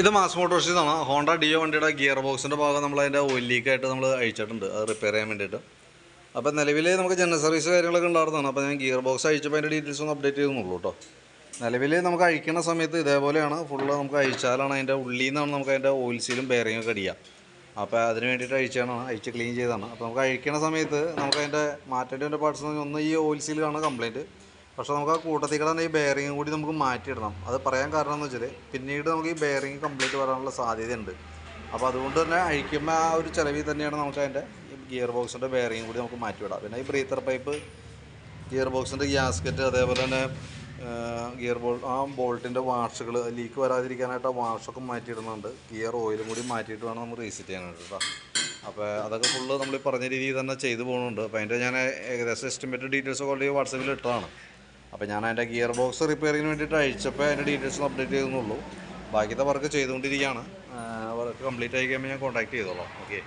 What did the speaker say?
ഇത് മാസ് മോട്ടോഴ്സിന്നാണ് Honda Dio വണ്ടിയുടെ ഗിയർ ബോക്സിന്റെ ഭാഗം നമ്മൾ അതിന്റെ ഓയിൽ ലീക്കായിട്ട് നമ്മൾ അയച്ചിട്ടുണ്ട് അത് റിപ്പയർ ചെയ്യാൻ വേണ്ടിയിട്ട്. അപ്പോൾ നിലവിൽ നമുക്ക് ജനറൽ സർവീസ് കാര്യങ്ങളൊക്കെ ഉണ്ടായിരുന്നതാണ്. അപ്പോൾ ഞാൻ ഗിയർ ബോക്സ് അയച്ചപ്പോൾ അതിന്റെ ഡീറ്റെയിൽസ് ഒന്ന് അപ്ഡേറ്റ് ചെയ്യുന്നുള്ളൂ കേട്ടോ. നിലവിൽ നമുക്ക് അഴിക്കുന്ന സമയത്ത് ഇതേപോലെയാണ്. ഫുള്ള് നമുക്ക് അഴിച്ചാലാണ് അതിന്റെ ഉള്ളിൽ നിന്നാണ് നമുക്ക് അതിന്റെ ഓയിൽ സീലും ബെയറിങ്ങും ഒക്കെ അടിക്കുക അപ്പോൾ അതിന് വേണ്ടിയിട്ട് അഴിച്ചാണ്. അഴിച്ച് ക്ലീൻ ചെയ്താണ് അപ്പോൾ നമുക്ക് അഴിക്കുന്ന സമയത്ത് നമുക്ക് അതിന്റെ മാറ്റേണ്ട പാർട്സ് ഒന്ന് ഈ ഓയിൽ സീലാണ് കംപ്ലയിന്റ് പക്ഷേ നമുക്ക് ആ കൂട്ടത്തിൽ കിടന്ന ഈ ബെയറിങ്ങും കൂടി നമുക്ക് മാറ്റിയിടണം. അത് പറയാൻ കാരണം എന്ന് വെച്ചാൽ പിന്നീട് നമുക്ക് ഈ ബെയറിങ് കംപ്ലീറ്റ് വരാനുള്ള സാധ്യതയുണ്ട്. അപ്പോൾ അതുകൊണ്ട് തന്നെ അഴിക്കുമ്പോൾ ആ ഒരു ചിലവിൽ തന്നെയാണ് നമുക്ക് അതിന്റെ ഗിയർ ബോക്സിന്റെ ബെയറിങ് കൂടി നമുക്ക് മാറ്റിവിടാം. പിന്നെ ഈ ബ്രീത്തർ പൈപ്പ് ഗിയർ ബോക്സിന്റെ ഗ്യാസ്കറ്റ് അതേപോലെ തന്നെ ഗിയർ ബോൾ ആ ബോൾട്ടിന്റെ വാഷുകൾ ലീക്ക് വരാതിരിക്കാനായിട്ട് ആ വാഷൊക്കെ മാറ്റിയിടുന്നുണ്ട്. ഗിയർ ഓയിലും കൂടി മാറ്റിയിട്ട് വേണം നമ്മൾ റീസെറ്റ് ചെയ്യാനായിട്ട് കേട്ടോ അപ്പോൾ അതൊക്കെ ഫുള്ള് നമ്മൾ പറഞ്ഞ രീതിയിൽ തന്നെ ചെയ്തു പോകുന്നുണ്ട്. അപ്പോൾ അതിന്റെ ഞാൻ ഏകദേശം എസ്റ്റിമേറ്റഡ് ഡീറ്റെയിൽസ് ഓൾറെഡി വാട്സപ്പിൽ ഇട്ടതാണ്. അപ്പോൾ ഞാൻ അതിന്റെ ഗിയർ ബോക്സ് റിപ്പയറിങ്ങിന് വേണ്ടിയിട്ട് അയച്ചപ്പോൾ അതിന്റെ ഡീറ്റെയിൽസ് അപ്ഡേറ്റ് ചെയ്തെന്നുള്ളൂ. ബാക്കിയത്തെ വർക്ക് ചെയ്തുകൊണ്ടിരിക്കുകയാണ്. വർക്ക് കംപ്ലീറ്റ് ആയി കഴിയുമ്പോൾ ഞാൻ കോൺടാക്ട് ചെയ്തോളാം. ഓക്കെ